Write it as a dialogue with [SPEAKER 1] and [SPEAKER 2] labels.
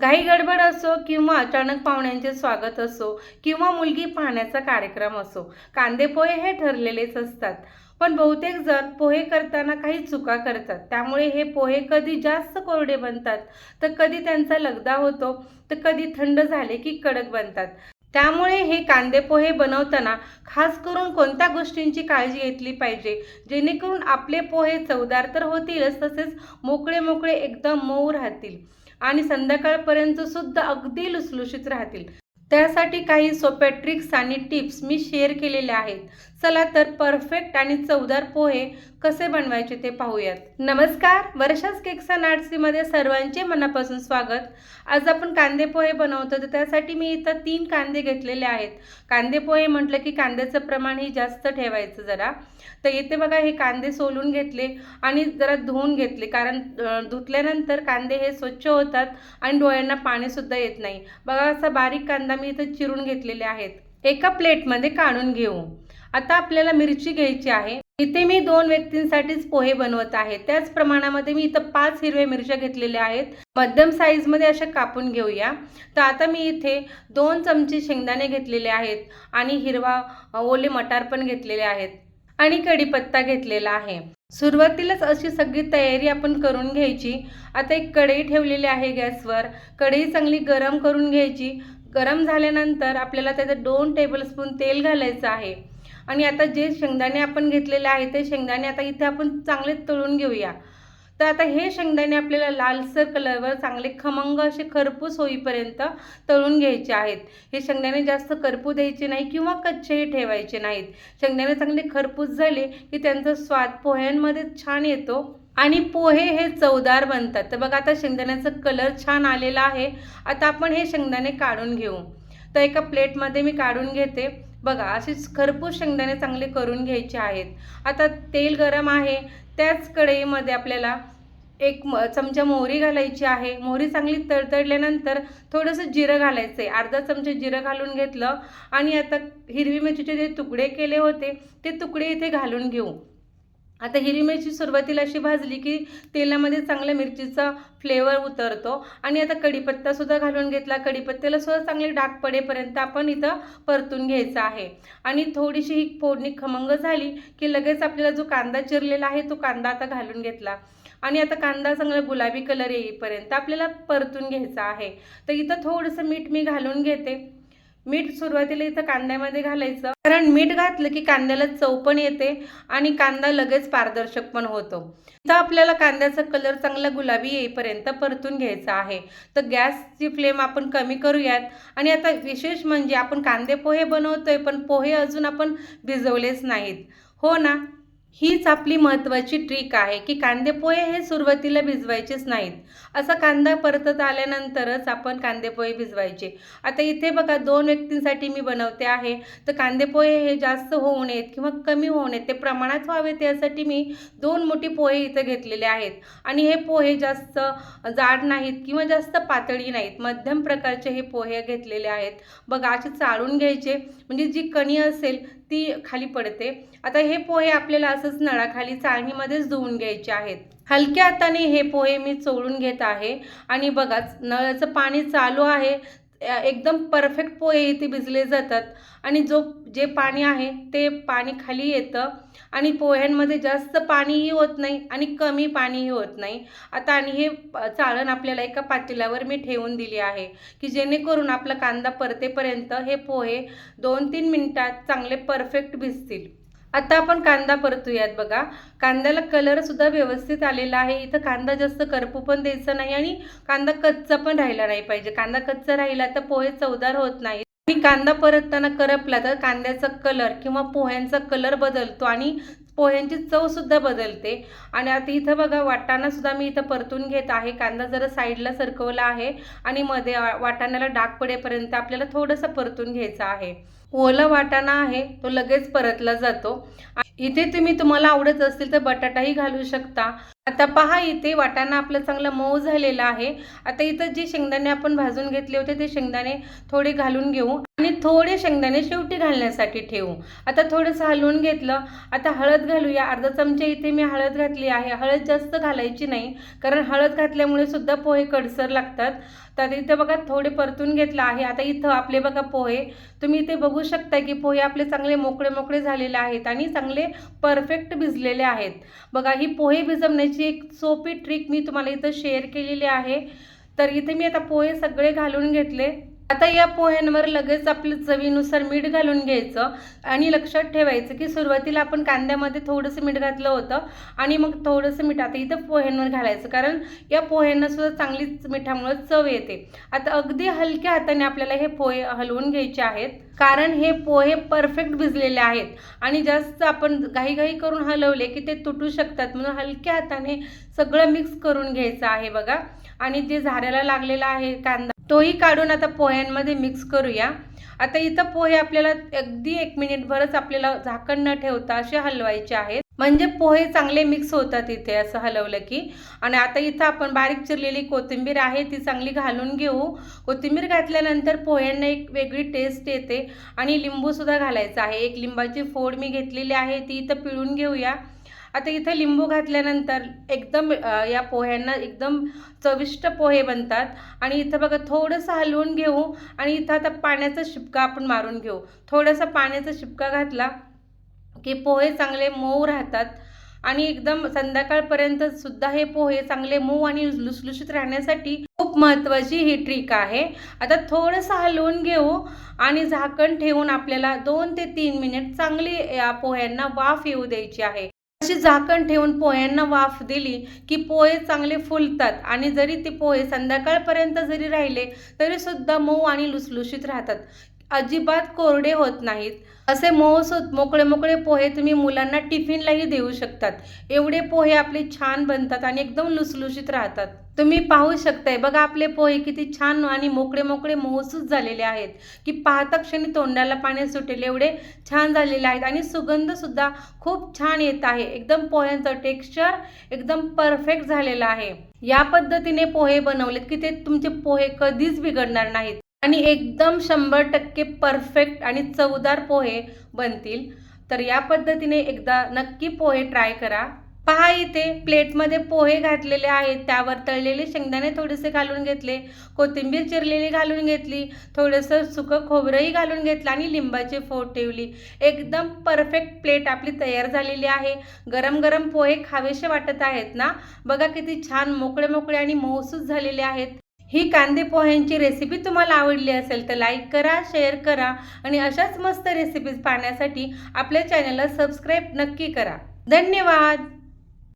[SPEAKER 1] घाई गडबड असो किंवा अचानक पाहुण्यांचे स्वागत असो किंवा मुलगी पाहण्याचा कार्यक्रम असो कांदे पोहे हे ठरलेलेच असतात. पण बहुतेक जण पोहे करताना काही चुका करतात. त्यामुळे हे पोहे कधी जास्त कोरडे बनतात तर कधी त्यांचा लगदा होतो तर कधी थंड झाले की कडक बनतात. त्यामुळे हे कांदे पोहे बनवताना खास करून कोणत्या गोष्टींची काळजी घेतली पाहिजे? जेणेकरून आपले पोहे चवदार तर होतीलच तसेच मोकळे मोकळे एकदम मऊ राहतील. आणि संध्याकाळपर्यंत सुद्धा अगदी लुसलुशीत राहतील. त्यासाठी काही सोप्या ट्रिक्स आणि टिप्स मी शेअर केलेल्या आहेत. चला तर परफेक्ट आणि चवदार पोहे कसे बनवायचे ते पाहूयात. नमस्कार वर्षास केक्स अँड आर्ट्सीमध्ये सर्वांचे मनापासून स्वागत. आज आपण कांदे पोहे बनवतो तर त्यासाठी मी इथं तीन कांदे घेतलेले आहेत. कांदे पोहे म्हटलं की कांद्याचं प्रमाण हे जास्त ठेवायचं जरा. तर इथे बघा हे कांदे सोलून घेतले आणि जरा धुवून घेतले कारण धुतल्यानंतर कांदे हे स्वच्छ होतात आणि डोळ्यांना पाणीसुद्धा येत नाही. बघा असा बारीक कांदा मी इथं चिरून घेतलेले आहेत. एका प्लेटमध्ये काढून घेऊ. आता आपल्याला मिरची घ्यायची आहे. इथे मी दोन व्यक्तींसाठीच पोहे बनवत आहे. त्याच प्रमाणामध्ये मी इथं पाच हिरव्या मिरच्या घेतलेल्या आहेत. मध्यम साईजमध्ये अशा कापून घेऊया. तर आता मी इथे दोन चमचे शेंगदाणे घेतलेले आहेत आणि हिरवा ओले मटार पण घेतलेले आहेत आणि कढीपत्ता घेतलेला आहे. सुरुवातीलाच अशी सगळी तयारी आपण करून घ्यायची. आता एक कढई ठेवलेली आहे गॅसवर. कढई चांगली गरम करून घ्यायची. गरम झाल्यानंतर आपल्याला त्याचं दोन टेबलस्पून तेल घालायचं आहे. आणि आता जे शेंगदाणे आपण घेतलेले आहे ते शेंगदाणे आता इथे आपण चांगले तळून घेऊया. तर आता हे शेंगदाणे आपल्याला लालसर कलरवर चांगले खमंग असे खरपूस होईपर्यंत तळून घ्यायचे आहेत. हे शेंगदाणे जास्त करपू द्यायचे नाही किंवा कच्चेही ठेवायचे नाहीत. शेंगदाणे चांगले खरपूस झाले की त्यांचा स्वाद पोह्यांमध्ये छान येतो आणि पोहे हे चवदार बनतात. तर बघा आता शेंगदाण्याचा कलर छान आलेला आहे. आता आपण हे शेंगदाणे काढून घेऊ. तर एका प्लेटमध्ये मी काढून घेते. बघा असेच खरपूस शेंगदाणे चांगले करून घ्यायचे आहेत. आता तेल गरम आहे त्याच कढईमध्ये आपल्याला एक म चमचा मोहरी घालायची आहे. मोहरी चांगली तडतडल्यानंतर थोडंसं जिरं घालायचं आहे अर्धा चमचा जिरं घालून घेतलं आणि आता हिरवी मिरचीचे जे तुकडे केले होते ते तुकडे इथे घालून घेऊ. आता हिरवी मिरची सुरुवातीला अशी भाजली की तेलामध्ये चांगल्या मिरचीचा फ्लेवर उतरतो. आणि आता कढीपत्तासुद्धा घालून घेतला. कढीपत्त्याला सुद्धा चांगले डाग पडेपर्यंत आपण इथं परतून घ्यायचं आहे. आणि थोडीशी ही फोडणी खमंग झाली की लगेच आपल्याला जो कांदा चिरलेला आहे तो कांदा आता घालून घेतला. आणि आता कांदा चांगला गुलाबी कलर येईपर्यंत आपल्याला परतून घ्यायचा आहे. तर इथं थोडंसं मीठ मी घालून घेते. मीठ सुरुवातीला इथं कांद्यामध्ये घालायचं. कारण मीठ घातलं की कांद्याला चव पण येते आणि कांदा लगेच पारदर्शक पण होतो. इथं आपल्याला कांद्याचा कलर चांगला गुलाबी येईपर्यंत परतून घ्यायचा आहे. तर गॅसची फ्लेम आपण कमी करूयात. आणि आता विशेष म्हणजे आपण कांदे पोहे बनवतोय पण पोहे अजून आपण भिजवलेच नाहीत. हो ना? हीच आपली महत्त्वाची ट्रिक आहे की कांदेपोहे हे सुरुवातीला भिजवायचेच नाहीत. असा कांदा परतत आल्यानंतरच आपण कांदेपोहे भिजवायचे. आता इथे बघा दोन व्यक्तींसाठी मी बनवते आहे. तर कांदेपोहे हे जास्त होऊ नयेत किंवा कमी होऊ नयेत ते प्रमाणात व्हावेत यासाठी मी दोन मोठी पोहे इथं घेतलेले आहेत. आणि हे पोहे जास्त जाड नाहीत किंवा जास्त पातळी नाहीत. मध्यम प्रकारचे हे पोहे घेतलेले आहेत. बघा असे चाळून घ्यायचे. म्हणजे जी कणी असेल ती खाली पडते. आता हे पोहे आपल्याला असंच नळाखाली चाळणीमध्येच धुवून घ्यायचे आहेत. हलक्या हाताने हे पोहे मी चोळून घेत आहे. आणि बघाच नळाचं पाणी चालू आहे. एकदम परफेक्ट पोहे इथे भिजले जातात. आणि जो जे पाणी आहे ते पाणी खाली येतं. आणि पोह्यांमध्ये जास्त पाणीही होत नाही आणि कमी पाणीही होत नाही. आता आणि हे चाळण आपल्याला एका पातेल्यावर मी ठेवून दिली आहे की जेणेकरून आपला कांदा परतेपर्यंत हे पोहे दोन तीन मिनटात चांगले परफेक्ट भिजतील. आता आपण कांदा परतूयात बघा. कांद्याला कलर सुद्धा व्यवस्थित आलेला आहे. इथं कांदा जास्त करपू पण द्यायचा नाही आणि कांदा कच्चा पण राहिला नाही पाहिजे. कांदा कच्चा राहिला तर पोहे चवदार होत नाही आणि कांदा परतताना करपला तर कांद्याचा कलर किंवा पोह्यांचा कलर बदलतो आणि पोह्यांची चव सुद्धा बदलते. आणि आता इथं बघा वाटाणासुद्धा मी इथं परतून घेत आहे. कांदा जरा साईडला सरकवला आहे आणि मध्ये वाटाण्याला डाग पडेपर्यंत आपल्याला थोडंसं परतून घ्यायचं आहे. ओला वाटाणा आहे तो लगेच परतला जातो. इथे तुम्ही तुम्हाला आवडत असतील तर बटाटाही घालू शकता. आता पहा इथे वाटाणा आपला चांगला मऊ झालेला आहे. आता इथं जे शेंगदाणे आपण भाजून घेतले होते ते शेंगदाणे थोडे घालून घेऊ आणि थोडे शेंगदाणे शेवटी घालण्यासाठी ठेवू. आता थोडंसं हलवून घेतलं आता हळद घालूया. अर्धा चमचे इथे मी हळद घातली आहे. हळद जास्त घालायची नाही कारण हळद घातल्यामुळे सुद्धा पोहे कडसर लागतात. तर इथं बघा थोडे परतून घेतलं आहे. आता इथं आपले बघा पोहे तुम्ही इथे बघू शकता की पोहे आपले चांगले मोकळे मोकळे झालेले आहेत आणि चांगले परफेक्ट भिजलेले आहेत. बघा ही पोहे भिजवण्याची एक सोपी ट्रिक मी तुम्हाला इथं शेअर केलेली आहे. तर इथे मी आता पोहे सगळे घालून घेतले. आता या पोह्यांवर लगेच आपलं चवीनुसार मीठ घालून घ्यायचं आणि लक्षात ठेवायचं की सुरुवातीला आपण कांद्यामध्ये थोडंसं मीठ घातलं होतं आणि मग थोडंसं मीठ आता इथं पोह्यांवर घालायचं. कारण या पोह्यांना सुद्धा चांगलीच मिठामुळे चव येते. आता अगदी हलक्या हाताने आपल्याला हे पोहे हलवून घ्यायचे आहेत. कारण हे पोहे परफेक्ट भिजलेले आहेत. आणि जास्त आपण घाईघाई करून हलवले की ते तुटू शकतात. म्हणून हलक्या हाताने सगळं मिक्स करून घ्यायचं आहे बघा. आणि जे झाऱ्याला लागलेलं आहे कांदा तोही काढून आता पोह्यांमध्ये मिक्स करूया. आता इथं पोहे आपल्याला अगदी एक मिनिटभरच आपल्याला झाकण न ठेवता असे हलवायचे आहेत. म्हणजे पोहे चांगले मिक्स होतात इथे असं हलवलं की. आणि आता इथं आपण बारीक चिरलेली कोथिंबीर आहे ती चांगली घालून घेऊ. कोथिंबीर घातल्यानंतर पोह्यांना एक वेगळी टेस्ट येते. आणि लिंबूसुद्धा घालायचा आहे. एक लिंबाची फोड मी घेतलेली आहे ती इथं पिळून घेऊया. आता इथं लिंबू घातल्यानंतर एकदम या पोह्यांना एकदम चविष्ट पोहे बनतात. आणि इथं बघा थोडंसं हलवून घेऊ आणि इथं आता पाण्याचा शिपका आपण मारून घेऊ. थोडासा पाण्याचा शिपका घातला की पोहे चांगले मऊ राहतात. आणि एकदम संध्याकाळपर्यंत सुद्धा हे पोहे चांगले मऊ आणि लुसलुशीत राहण्यासाठी खूप महत्त्वाची ही ट्रिक आहे. आता थोडंसं हलवून घेऊ आणि झाकण ठेवून आपल्याला दोन ते तीन मिनिट चांगली या पोह्यांना वाफ येऊ द्यायची आहे. अशी झाकण ठेवून पोह्यांना वाफ दिली की पोहे चांगले फुलतात. आणि जरी ते पोहे संध्याकाळपर्यंत जरी राहिले तरी सुद्धा मऊ आणि लुसलुशीत राहतात. अजिबात कोरडे होत नाहीत. असे मऊसूत मोकळे मोकळे पोहे तुम्ही मुलांना टिफिनलाही देऊ शकतात. एवढे पोहे आपले छान बनतात आणि एकदम लुसलुशीत राहतात. तुम्ही पाहू शकताय बघा आपले पोहे किती छान आणि मोकळे मोकळे मोहसूस झालेले आहेत. की पाहता क्षणी तोंडाला पाणी सुटेल एवढे छान झालेले आहेत आणि सुगंधसुद्धा खूप छान येत आहे. एकदम पोह्यांचं टेक्स्चर एकदम परफेक्ट झालेलं आहे. या पद्धतीने पोहे बनवलेत की ते तुमचे पोहे कधीच बिघडणार नाहीत. आणि एकदम शंभर टक्के परफेक्ट आणि चवदार पोहे बनतील. तर या पद्धतीने एकदा नक्की पोहे ट्राय करा. पहा इथे प्लेटमध्ये पोहे घातलेले आहेत. त्यावर तळलेले शेंगदाणे थोडेसे घालून घेतले. कोथिंबीर चिरलेली घालून घेतली. थोडंसं सुकं खोबरंही घालून घेतलं आणि लिंबाची फोड ठेवली. एकदम परफेक्ट प्लेट आपली तयार झालेली आहे. गरम गरम पोहे खावेसे वाटत आहेत ना? बघा किती छान मोकळे मोकळे आणि मऊसूस झालेले आहेत. ही कांदे पोह्यांची रेसिपी तुम्हाला आवडली असेल तर लाईक करा शेअर करा आणि अशाच मस्त रेसिपीज पाहण्यासाठी आपल्या चॅनलला सबस्क्राईब नक्की करा. धन्यवाद!